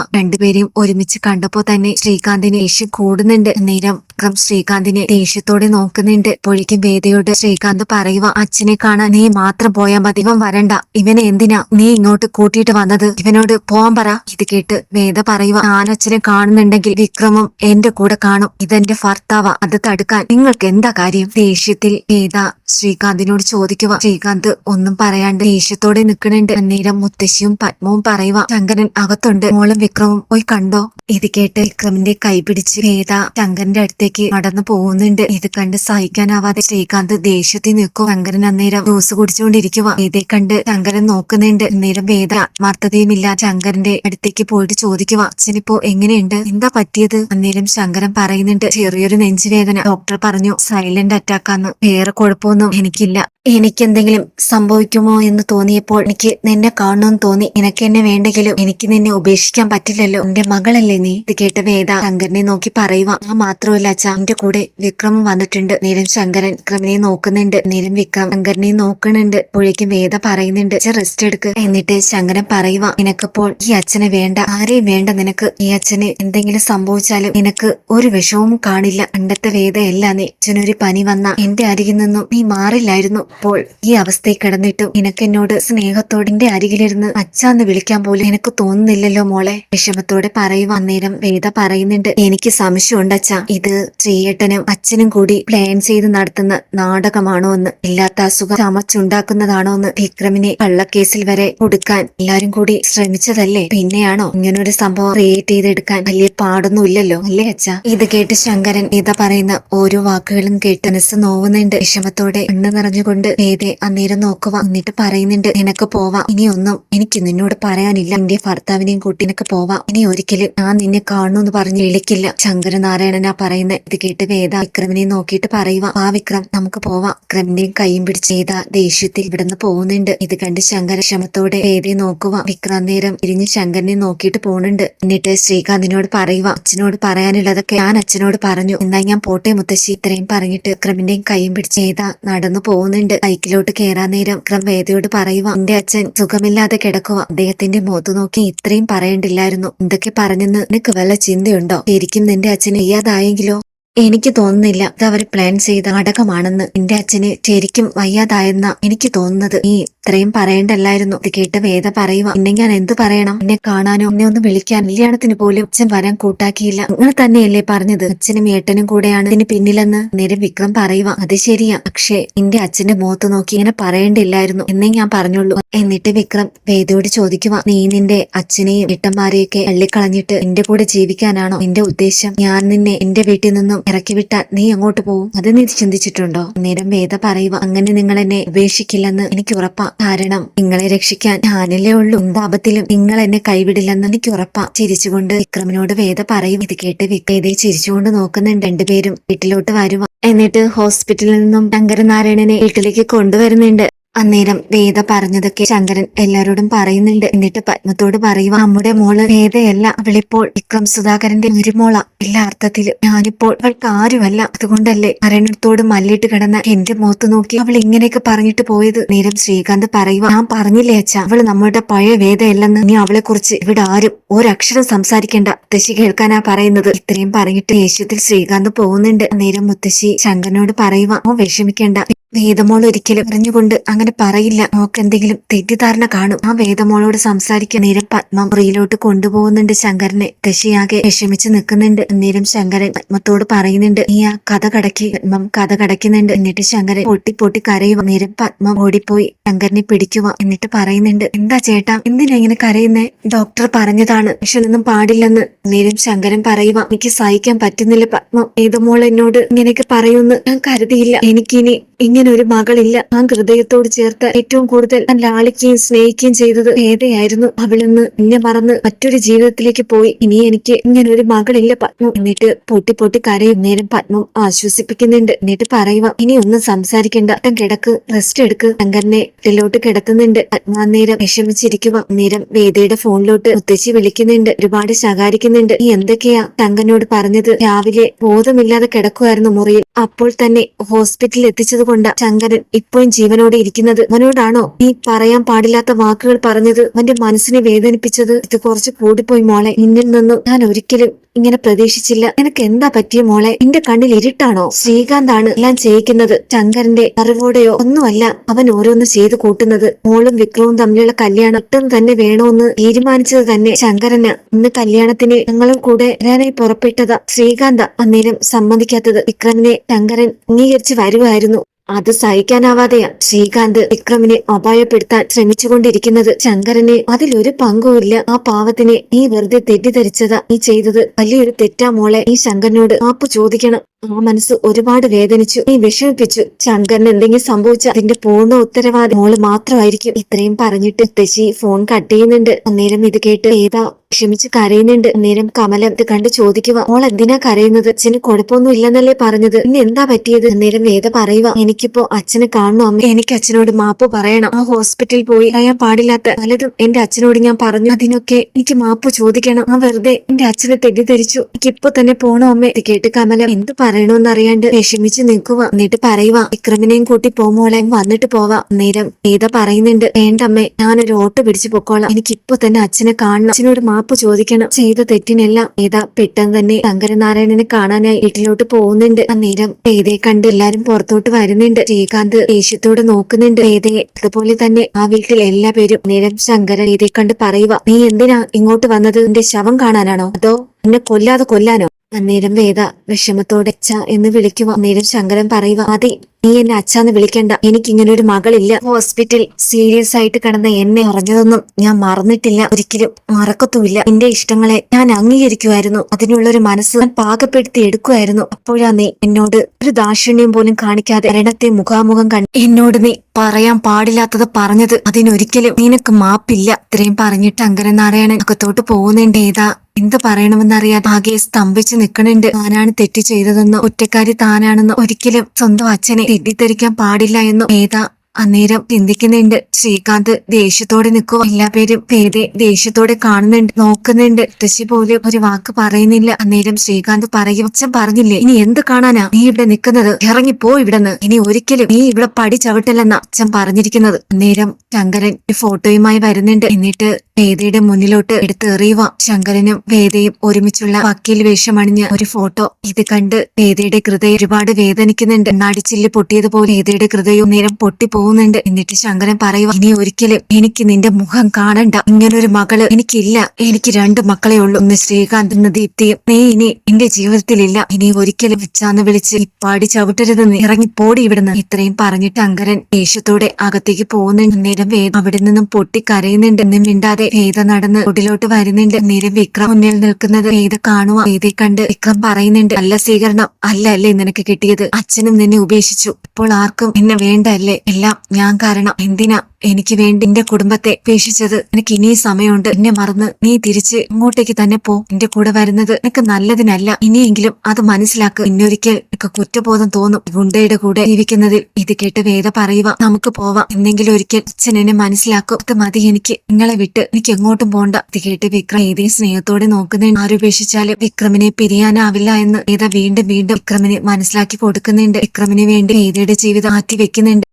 രണ്ടുപേരെയും ഒരുമിച്ച് കണ്ടപ്പോ തന്നെ ശ്രീകാന്തിന് ദേഷ്യം കൂടുന്നുണ്ട്. നേരം വിക്രം ശ്രീകാന്തിനെ ദേഷ്യത്തോടെ നോക്കുന്നുണ്ട്. അപ്പോഴേക്കും വേദയോട് ശ്രീകാന്ത് പറയുക അച്ഛനെ കാണാൻ നീ മാത്രം പോയാൽ മതി. ഇവൻ വരണ്ട. ഇവനെ എന്തിനാ നീ ഇങ്ങോട്ട് കൂട്ടിയിട്ട് വന്നത്? ഇവനോട് പോവാൻ പറ. ഇത് കേട്ട് വേദ പറയുക ഞാൻ അച്ഛനെ കാണുന്നുണ്ടെങ്കിൽ വിക്രമും എന്റെ കൂടെ കാണും. ഇതെന്റെ ഭർത്താവ. അത് തടുക്കാൻ നിങ്ങൾക്ക് എന്താ കാര്യം? ദേഷ്യത്തിൽ വേദ ശ്രീകാന്തിനോട് ചോദിക്കുക. ശ്രീകാന്ത് ഒന്നും പറയാണ്ട് ദേഷ്യത്തോടെ നിൽക്കുന്നുണ്ട്. അന്നേരം മുത്തശ്ശിയും പത്മവും പറയുക ശങ്കരൻ അകത്തുണ്ട്. മോളും വിക്രമും പോയി കണ്ടോ? ഇത് കേട്ട് വിക്രമിന്റെ കൈ പിടിച്ച് വേദ ശങ്കരന്റെ അടുത്തേക്ക് നടന്നു പോകുന്നുണ്ട്. ഇത് കണ്ട് സഹിക്കാനാവാതെ ശ്രീകാന്ത് ദേഷ്യത്തിൽ നിൽക്കും. ശങ്കരൻ അന്നേരം ജ്യൂസ് കുടിച്ചുകൊണ്ടിരിക്കുക വേദയെ കണ്ട് ശങ്കരൻ നോക്കുന്നുണ്ട്. അന്നേരം വേദ ആത്മാർത്ഥതയുമില്ല ശങ്കരന്റെ അടുത്തേക്ക് പോയിട്ട് ചോദിക്കുക അച്ഛനിപ്പോ എങ്ങനെയുണ്ട്? എന്താ പറ്റിയത്? അന്നേരം ശങ്കരൻ പറയുന്നുണ്ട് ചെറിയൊരു നെഞ്ചുവേദന. ഡോക്ടർ പറഞ്ഞു സൈലന്റ് അറ്റാക്കാന്ന്. വേറെ കുഴപ്പമൊന്നും എനിക്കില്ല. എനിക്ക് എന്തെങ്കിലും സംഭവിക്കുമോ എന്ന് തോന്നിയപ്പോൾ എനിക്ക് നിന്നെ കാണണമെന്ന് തോന്നി. നിനക്ക് എന്നെ വേണ്ടെങ്കിലും എനിക്ക് നിന്നെ ഉപേക്ഷിക്കാൻ പറ്റില്ലല്ലോ. എന്റെ മകളല്ലേ നീ? ഇത് കേട്ട വേദ ശങ്കരനെ നോക്കി പറയുക ആ മാത്രമല്ല അച്ഛാ എന്റെ കൂടെ വിക്രമം വന്നിട്ടുണ്ട്. നേരം ശങ്കരൻ വിക്രമിനെ നോക്കുന്നുണ്ട്. നേരം വിക്രം ശങ്കരനെ നോക്കുന്നുണ്ട്. അപ്പോഴേക്കും വേദ പറയുന്നുണ്ട് റെസ്റ്റ് എടുക്ക്. എന്നിട്ട് ശങ്കരൻ പറയുക നിനക്കിപ്പോൾ ഈ അച്ഛനെ വേണ്ട. ആരെയും വേണ്ട നിനക്ക്. ഈ അച്ഛന് എന്തെങ്കിലും സംഭവിച്ചാലും നിനക്ക് ഒരു വിഷമവും കാണില്ല. പണ്ടത്തെ വേദയല്ല നീ. അച്ഛനൊരു പനി വന്ന എന്റെ അരികിൽ നിന്നും നീ മാറില്ലായിരുന്നു. അപ്പോൾ ഈ അവസ്ഥയിൽ കിടന്നിട്ടും നിനക്ക് എന്നോട് സ്നേഹത്തോടെ എന്റെ അരികിലിരുന്ന് അച്ഛാന്ന് വിളിക്കാൻ പോലും എനിക്ക് തോന്നുന്നില്ലല്ലോ മോളെ. വിഷമത്തോടെ പറയുവാൻ അന്നേരം വേദ പറയുന്നുണ്ട് എനിക്ക് സംശയമുണ്ട് അച്ഛ. ഇത് ശ്രീയേട്ടനും അച്ഛനും കൂടി പ്ലാൻ ചെയ്ത് നടത്തുന്ന നാടകമാണോ എന്ന്. ഇല്ലാത്ത അസുഖം ചമച്ചുണ്ടാക്കുന്നതാണോ എന്ന് വിക്രമിനെ കള്ളക്കേസിൽ വരെ കൊടുക്കാൻ എല്ലാരും കൂടി ശ്രമിച്ചതല്ലേ? പിന്നെയാണോ ഇങ്ങനൊരു സംഭവം ക്രിയേറ്റ് ചെയ്തെടുക്കാൻ വലിയ പാടൊന്നും ഇല്ലല്ലോ അല്ലേ അച്ഛ? ഇത് കേട്ട് ശങ്കരൻ ഇത പറയുന്ന ഓരോ വാക്കുകളും കേട്ട് മനസ്സ് നോവുന്നുണ്ട്. വിഷമത്തോടെ എണ്ണ നിറഞ്ഞുകൊണ്ട് വേദെ അന്നേരം നോക്കുക എന്നിട്ട് പറയുന്നുണ്ട് നിനക്ക് പോവാം. ഇനി ഒന്നും എനിക്ക് നിന്നോട് പറയാനില്ല. എന്റെ ഭർത്താവിനെയും കൂട്ടി നിനക്ക് പോവാം. ഇനി ഒരിക്കലും ഞാൻ നിന്നെ കാണണമെന്ന് പറഞ്ഞ് വിളിക്കില്ല. ശങ്കരനാരായണനാ പറയുന്ന. ഇത് കേട്ട് വേദ വിക്രമിനെ നോക്കിയിട്ട് പറയുക ആ വിക്രം നമുക്ക് പോവാം. വിക്രമിന്റെയും കൈയും പിടിച്ച് വേദ ദേഷ്യത്തിൽ ഇവിടുന്ന് പോകുന്നുണ്ട്. ഇത് കണ്ട് ശങ്കര ക്ഷമത്തോടെ വേദയെ നോക്കുക വിക്രം നേരം തിരിഞ്ഞ് ശങ്കരനെ നോക്കിയിട്ട് പോകുന്നുണ്ട്. എന്നിട്ട് ശ്രീകാന്തിനോട് പറയുക അച്ഛനോട് പറയാനുള്ളതൊക്കെ ഞാൻ അച്ഛനോട് പറഞ്ഞു. എന്നാൽ ഞാൻ പോട്ടെ മുത്തശ്ശി ഇത്രയും പറഞ്ഞിട്ട് വിക്രമിന്റെയും കൈയും പിടിച്ച് വേദ നടന്നു പോകുന്നുണ്ട്. ബൈക്കിലോട്ട് കയറാൻ നേരം വിക്രം വേദയോട് പറയുക എന്റെ അച്ഛൻ സുഖമില്ലാതെ കിടക്കുക അദ്ദേഹത്തിന്റെ മുഖത്ത് നോക്കി ഇത്രയും പറയണ്ടില്ലായിരുന്നു. എന്തൊക്കെ പറഞ്ഞെന്ന് നിനക്ക് വല്ല ചിന്തയുണ്ടോ? ശരിക്കും നിന്റെ അച്ഛൻ വയ്യാതായെങ്കിലോ? എനിക്ക് തോന്നുന്നില്ല ഇത് അവർ പ്ലാൻ ചെയ്ത നാടകമാണെന്ന് എന്റെ അച്ഛന് ശരിക്കും വയ്യാതായെന്ന എനിക്ക് തോന്നുന്നത്. നീ ഇത്രയും പറയണ്ടല്ലായിരുന്നു. ഇത് കേട്ട് വേദ പറയുക പിന്നെ ഞാൻ എന്ത് പറയണം? എന്നെ കാണാനോ എന്നെ ഒന്ന് വിളിക്കാൻ കല്യാണത്തിന് പോലും അച്ഛൻ വരാൻ കൂട്ടാക്കിയില്ല. നിങ്ങൾ തന്നെയല്ലേ പറഞ്ഞത്. അച്ഛനും ഏട്ടനും കൂടെയാണ് ഇതിന് പിന്നിലെന്ന് നേരം വിക്രം പറയുക അത് ശരിയാ. പക്ഷേ എന്റെ അച്ഛന്റെ മുഖത്ത് നോക്കി ഇങ്ങനെ പറയേണ്ടില്ലായിരുന്നു എന്നേ ഞാൻ പറഞ്ഞുള്ളൂ. എന്നിട്ട് വിക്രം വേദയോട് ചോദിക്കുക നീ നിന്റെ അച്ഛനെയും ഏട്ടന്മാരെയൊക്കെ തള്ളിക്കളഞ്ഞിട്ട് എന്റെ കൂടെ ജീവിക്കാനാണോ എന്റെ ഉദ്ദേശം? ഞാൻ നിന്നെ എന്റെ വീട്ടിൽ നിന്നും ഇറക്കി വിട്ടാൽ നീ അങ്ങോട്ട് പോവും? അത് നീ ചിന്തിച്ചിട്ടുണ്ടോ? അന്നേരം വേദ പറയുക അങ്ങനെ നിങ്ങൾ എന്നെ ഉപേക്ഷിക്കില്ലെന്ന് എനിക്ക് ഉറപ്പാ. കാരണം നിങ്ങളെ രക്ഷിക്കാൻ ഞാനല്ലേ ഉള്ളൂ. എന്താപത്തിലും നിങ്ങൾ എന്നെ കൈവിടില്ലെന്ന് എനിക്ക് ഉറപ്പാ. ചിരിച്ചുകൊണ്ട് വിക്രമിനോട് വേദ പറയും. ഇത് കേട്ട് വിക്രേതയെ ചിരിച്ചുകൊണ്ട് നോക്കുന്നുണ്ട്. രണ്ടുപേരും വീട്ടിലോട്ട് വരുക എന്നിട്ട് ഹോസ്പിറ്റലിൽ നിന്നും ശങ്കരനാരായണനെ വീട്ടിലേക്ക് കൊണ്ടുവരുന്നുണ്ട്. അന്നേരം വേദ പറഞ്ഞതൊക്കെ ശങ്കരൻ എല്ലാരോടും പറയുന്നുണ്ട്. എന്നിട്ട് പത്മത്തോട് പറയുക നമ്മുടെ മോൾ വേദയല്ല അവളിപ്പോൾ വിക്രം സുധാകരന്റെ ഒരുമോള എല്ലാ അർത്ഥത്തിലും ഞാനിപ്പോൾ അവൾക്ക് ആരുമല്ല. അതുകൊണ്ടല്ലേ അരണത്തോട് മല്ലിട്ട് കിടന്ന എന്റെ മുഖത്ത് നോക്കി അവൾ ഇങ്ങനെയൊക്കെ പറഞ്ഞിട്ട് പോയത്? നേരം ശ്രീകാന്ത് പറയുക ഞാൻ പറഞ്ഞില്ലേ അച്ഛ അവൾ നമ്മുടെ പഴയ വേദയല്ലെന്ന്. ഇനി അവളെ കുറിച്ച് ഇവിടെ ആരും ഒരക്ഷരം സംസാരിക്കേണ്ട. മുത്തശ്ശി കേൾക്കാനാ പറയുന്നത്. ഇത്രയും പറഞ്ഞിട്ട് ദേഷ്യത്തിൽ ശ്രീകാന്ത് പോകുന്നുണ്ട്. നേരം മുത്തശ്ശി ശങ്കരനോട് പറയുക ഓ വിഷമിക്കേണ്ട. വേദമോൾ ഒരിക്കലും അറിഞ്ഞുകൊണ്ട് അങ്ങനെ പറയില്ല. നോക്ക് എന്തെങ്കിലും തെറ്റിദ്ധാരണ കാണും. ആ വേദമോളോട് സംസാരിക്കാൻ നേരം പത്മ മുറിയിലോട്ട് കൊണ്ടുപോകുന്നുണ്ട് ശങ്കരനെ. ദശയാകെ വിഷമിച്ച് നിൽക്കുന്നുണ്ട്. നേരം ശങ്കരൻ പത്മത്തോട് പറയുന്നുണ്ട് നീ ആ കഥ കടക്കി പത്മം കഥ കടക്കുന്നുണ്ട്. എന്നിട്ട് ശങ്കരൻ പൊട്ടി പൊട്ടി കരയുക നേരം പത്മം ഓടിപ്പോയി ശങ്കരനെ പിടിക്കുക എന്നിട്ട് പറയുന്നുണ്ട് എന്താ ചേട്ടാ എന്തിനാ ഇങ്ങനെ കരയുന്നേ? ഡോക്ടർ പറഞ്ഞതാണ് വിഷനൊന്നും പാടില്ലെന്ന്. നേരം ശങ്കരൻ പറയുക എനിക്ക് സഹിക്കാൻ പറ്റുന്നില്ല പത്മം. വേദമോൾ എന്നോട് ഇങ്ങനെയൊക്കെ പറയുമെന്ന് ഞാൻ കരുതിയില്ല. എനിക്കിനി ഇങ്ങനെ ഒരു മകളില്ല. ആ ഹൃദയത്തോട് ചേർത്ത് ഏറ്റവും കൂടുതൽ ഞാൻ ലാളിക്കുകയും സ്നേഹിക്കുകയും ചെയ്തത് ഏതയായിരുന്നു? അവളിന്ന് എന്നെ മറന്ന് മറ്റൊരു ജീവിതത്തിലേക്ക് പോയി. ഇനി എനിക്ക് ഇങ്ങനെ ഒരു മകളില്ല പത്മം എന്നിട്ട് പൊട്ടി പൊട്ടി കരയും നേരം പത്മം ആശ്വസിപ്പിക്കുന്നുണ്ട്. എന്നിട്ട് പറയുക ഇനി ഒന്നും സംസാരിക്കണ്ട. അത്തം കിടക്ക് റെസ്റ്റ് എടുക്ക്. ശങ്കരനെ ഇതിലോട്ട് കിടത്തുന്നുണ്ട്. പത്മ നേരം വിഷമിച്ചിരിക്കുക നേരം വേദയുടെ ഫോണിലോട്ട് മുത്തശ്ശി വിളിക്കുന്നുണ്ട്. ഒരുപാട് ശകാരിക്കുന്നുണ്ട്. നീ എന്തൊക്കെയാ തങ്കനോട് പറഞ്ഞത്? രാവിലെ ബോധമില്ലാതെ കിടക്കുമായിരുന്നു മുറിയിൽ. അപ്പോൾ തന്നെ ഹോസ്പിറ്റലിൽ എത്തിച്ചത് കൊണ്ട് ശങ്കരൻ ഇപ്പോഴും ജീവനോടെ ഇരിക്കുന്നത് അവനോടാണോ? നീ പറയാൻ പാടില്ലാത്ത വാക്കുകൾ പറഞ്ഞത് അവന്റെ മനസ്സിനെ വേദനിപ്പിച്ചത്? ഇത് കുറച്ച് കൂടിപ്പോയി മോളെ. നിന്നിൽ നിന്നും ഞാൻ ഒരിക്കലും ഇങ്ങനെ പ്രതീക്ഷിച്ചില്ല. നിനക്ക് എന്താ പറ്റിയ മോളെ? നിന്റെ കണ്ണിൽ ഇരുട്ടാണോ? ശ്രീകാന്താണ് എല്ലാം ചെയ്യിക്കുന്നത്. ശങ്കരന്റെ അറിവോടെയോ? ഒന്നുമല്ല അവൻ ഓരോന്ന് ചെയ്തു കൂട്ടുന്നത്. മോളും വിക്രവും തമ്മിലുള്ള കല്യാണം പെട്ടെന്ന് തന്നെ വേണമെന്ന് തീരുമാനിച്ചത് തന്നെ ശങ്കരന്. ഇന്ന് കല്യാണത്തിന് ഞങ്ങളും കൂടെ വരാനായി പുറപ്പെട്ടതാ ശ്രീകാന്ത. അന്നേരം സമ്മതിക്കാത്തത് വിക്രമിനെ ശങ്കരൻ അംഗീകരിച്ച് വരുമായിരുന്നു. അത് സഹിക്കാനാവാതെയാ ശ്രീകാന്ത് വിക്രമിനെ അപായപ്പെടുത്താൻ ശ്രമിച്ചുകൊണ്ടിരിക്കുന്നത്. ശങ്കരന് അതിലൊരു പങ്കുമില്ല. ആ പാവത്തിനെ നീ വെറുതെ തെറ്റിദ്ധരിച്ചതാ നീ ചെയ്തത്. വലിയൊരു തെറ്റാ മോളെ. നീ ശങ്കരനോട് മാപ്പ് ചോദിക്കണം. ആ മനസ്സ് ഒരുപാട് വേദനിച്ചു. നീ വിഷമിപ്പിച്ചു. ശങ്കറിന് എന്തെങ്കിലും സംഭവിച്ച അതിന്റെ പൂർണ ഉത്തരവാദി മോൾ മാത്രമായിരിക്കും. ഇത്രയും പറഞ്ഞിട്ട് തെശി ഫോൺ കട്ട് ചെയ്യുന്നുണ്ട്. അന്നേരം ഇത് കേട്ട് ഏതാ ക്ഷമിച്ച് കരയുന്നുണ്ട്. അന്നേരം കമലം ഇത് കണ്ട് ചോദിക്കുക മോൾ എന്തിനാ കരയുന്നത്? അച്ഛന് കുഴപ്പമൊന്നും ഇല്ലെന്നല്ലേ പറഞ്ഞത്. ഇന്ന് എന്താ പറ്റിയത്? അന്നേരം വേദ പറയുക എനിക്കിപ്പോ അച്ഛനെ കാണണം അമ്മ. എനിക്ക് അച്ഛനോട് മാപ്പ് പറയണം. ആ ഹോസ്പിറ്റലിൽ പോയി പറയാൻ പാടില്ലാത്ത പലതും എന്റെ അച്ഛനോട് ഞാൻ പറഞ്ഞു. അതിനൊക്കെ എനിക്ക് മാപ്പ് ചോദിക്കണം. ആ വെറുതെ എന്റെ അച്ഛനെ തെറ്റിദ്ധരിച്ചു. എനിക്കിപ്പോ തന്നെ പോണോ അമ്മ. ഇത് കേട്ട് കമലം എന്ത് പറയണോന്ന് അറിയാണ്ട് വിഷമിച്ച് നിൽക്കുക എന്നിട്ട് പറയുക വിക്രമിനെയും കൂട്ടി പോമോളെ വന്നിട്ട് പോവാ. നേരം വേദ പറയുന്നുണ്ട് വേണ്ടമ്മേ ഞാനൊരു ഓട്ടോ പിടിച്ചു പൊക്കോളാം. എനിക്ക് ഇപ്പൊ തന്നെ അച്ഛനെ കാണണം. അച്ഛനോട് മാപ്പ് ചോദിക്കണം. ചെയ്ത തെറ്റിനെല്ലാം വേദ പെട്ടെന്ന് തന്നെ ശങ്കരനാരായണനെ കാണാനായി വീട്ടിലോട്ട് പോകുന്നുണ്ട്. അന്നേരം വേദയെ കണ്ട് എല്ലാരും പുറത്തോട്ട് വരുന്നുണ്ട്. ശ്രീകാന്ത് ദേഷ്യത്തോടെ നോക്കുന്നുണ്ട്. വേദയെ അതുപോലെ തന്നെ ആ വീട്ടിൽ എല്ലാ പേരും നേരം ശങ്കരൻ വേദയെ കണ്ട് പറയുക നീ എന്തിനാ ഇങ്ങോട്ട് വന്നത്? നിന്റെ ശവം കാണാനാണോ? അതോ എന്നെ കൊല്ലാതെ കൊല്ലാനോ? അന്നേരം വേദ വിഷമത്തോടെ അച്ഛ എന്ന് വിളിക്കുക അന്നേരം ശങ്കരൻ പറയുക മതി നീ എന്നെ അച്ഛന്ന് വിളിക്കണ്ട. എനിക്ക് ഇങ്ങനെ ഒരു മകളില്ല. ഹോസ്പിറ്റൽ സീരിയസ് ആയിട്ട് കിടന്ന എന്നെ അറിഞ്ഞതൊന്നും ഞാൻ മറന്നിട്ടില്ല. ഒരിക്കലും മറക്കത്തുമില്ല. എന്റെ ഇഷ്ടങ്ങളെ ഞാൻ അംഗീകരിക്കുമായിരുന്നു. അതിനുള്ള ഒരു മനസ്സ് ഞാൻ പാകപ്പെടുത്തി എടുക്കുമായിരുന്നു. അപ്പോഴാ നീ എന്നോട് ഒരു ദാക്ഷിണ്യം പോലും കാണിക്കാതെ മരണത്തെ മുഖാമുഖം കണ്ട് എന്നോട് നീ പറയാൻ പാടില്ലാത്തത് പറഞ്ഞത്. അതിനൊരിക്കലും നിനക്ക് മാപ്പില്ല. ഇത്രയും പറഞ്ഞിട്ട് അങ്കരനാരായണൻ അകത്തോട്ട് പോകുന്നുണ്ട്. ഏതാ? എന്ത് പറയണമെന്നറിയാതെ ആകെ സ്തംഭിച്ച് നിൽക്കണുണ്ട് താനാണ് തെറ്റ് ചെയ്തതെന്ന് ഒറ്റക്കാരി താനാണെന്ന് ഒരിക്കലും സ്വന്തം അച്ഛനെ തെറ്റിദ്ധരിക്കാൻ പാടില്ല എന്ന് വേദ അന്നേരം ചിന്തിക്കുന്നുണ്ട്. ശ്രീകാന്ത് ദേഷ്യത്തോടെ നിൽക്കും എല്ലാ പേരും പേരെ ദേഷ്യത്തോടെ കാണുന്നുണ്ട്. നോക്കുന്നുണ്ട്. ഋഷി പോലും ഒരു വാക്ക് പറയുന്നില്ല. അന്നേരം ശ്രീകാന്ത് പറയും. അച്ഛൻ പറഞ്ഞില്ലേ ഇനി എന്ത് കാണാനാ? നീ ഇവിടെ നിൽക്കുന്നത്. ഇറങ്ങിപ്പോ ഇവിടെന്ന്. ഇനി ഒരിക്കലും നീ ഇവിടെ പടി ചവിട്ടില്ലെന്ന അച്ഛൻ പറഞ്ഞിരിക്കുന്നത്. അന്നേരം ശങ്കരൻ ഒരു ഫോട്ടോയുമായി വരുന്നുണ്ട്. എന്നിട്ട് വേദയുടെ മുന്നിലോട്ട് എടുത്തെറിയുക ശങ്കരനും വേദയും ഒരുമിച്ചുള്ള വക്കീൽ വേഷമണിഞ്ഞ ഒരു ഫോട്ടോ. ഇത് കണ്ട് വേദയുടെ ഹൃദയം ഒരുപാട് വേദനിക്കുന്നുണ്ട്. നാടിച്ചില്ല് പൊട്ടിയതുപോലെ വേദയുടെ ഹൃദയവും നേരം പൊട്ടിപ്പോകുന്നുണ്ട്. എന്നിട്ട് ശങ്കരൻ പറയുക ഇനി ഒരിക്കലും എനിക്ക് നിന്റെ മുഖം കാണണ്ട. ഇങ്ങനൊരു മകൾ എനിക്കില്ല. എനിക്ക് രണ്ട് മക്കളെ ഉള്ളൂ. ഒന്ന് ശ്രീകാന്ത് ഒന്ന് ദീപ്തിയും. നീ ഇനി എന്റെ ജീവിതത്തിലില്ല. ഇനി ഒരിക്കലും വിച്ചാന്ന് വിളിച്ച് ഇപ്പാടി ചവിട്ടരുത് ചവിട്ടരുതെന്ന് ഇറങ്ങി പോടി ഇവിടുന്ന്. ഇത്രയും പറഞ്ഞിട്ട് അങ്കരൻ ദേഷ്യത്തോടെ അകത്തേക്ക് പോകുന്നുണ്ട്. നേരം വേദ അവിടെ നിന്നും പൊട്ടി കരയുന്നുണ്ട് എന്നും മിണ്ടാതെ വേദ നടന്ന് റോഡിലോട്ട് വരുന്നുണ്ട്. നേരം വിക്രം മുന്നിൽ നിൽക്കുന്നത് വേദ കാണുക വേദയെ കണ്ട് വിക്രം പറയുന്നുണ്ട് നല്ല സ്വീകരണം. അല്ല അല്ലേ നിനക്ക് കിട്ടിയത്? അച്ഛനും നിന്നെ ഉപേക്ഷിച്ചു. ഇപ്പോൾ ആർക്കും എന്നെ വേണ്ടല്ലേ? എല്ലാം ഞാൻ കാരണം. എന്തിനാ? എനിക്ക് വേണ്ടി എന്റെ കുടുംബത്തെ പേക്ഷിച്ചത് എനിക്ക് ഇനിയും സമയമുണ്ട്. എന്നെ മറന്ന് നീ തിരിച്ച് ഇങ്ങോട്ടേക്ക് തന്നെ പോ. എന്റെ കൂടെ വരുന്നത് നിനക്ക് നല്ലതിനല്ല. ഇനിയെങ്കിലും അത് മനസ്സിലാക്കുക ഇന്നൊരിക്കൽ നിനക്ക് കുറ്റബോധം തോന്നും. ഗുണ്ടയുടെ കൂടെ ജീവിക്കുന്നതിൽ ഇത് കേട്ട് വേദ പറയുക നമുക്ക് പോവാം. എന്നെങ്കിലും ഒരിക്കൽ അച്ഛൻ എന്നെ മനസ്സിലാക്കും. അത് മതി എനിക്ക്. നിങ്ങളെ വിട്ട് എനിക്ക് എങ്ങോട്ടും പോണ്ട. ഇത് കേട്ട് വിക്രം ഏതേ സ്നേഹത്തോടെ നോക്കുന്നതിന് ആരുപേക്ഷിച്ചാലും വിക്രമിനെ പിരിയാനാവില്ല എന്ന് വേദ വീണ്ടും വീണ്ടും വിക്രമിനെ മനസ്സിലാക്കി കൊടുക്കുന്നുണ്ട്. വിക്രമിന് വേണ്ടി വേദയുടെ ജീവിതം മാറ്റി വെക്കുന്നുണ്ട്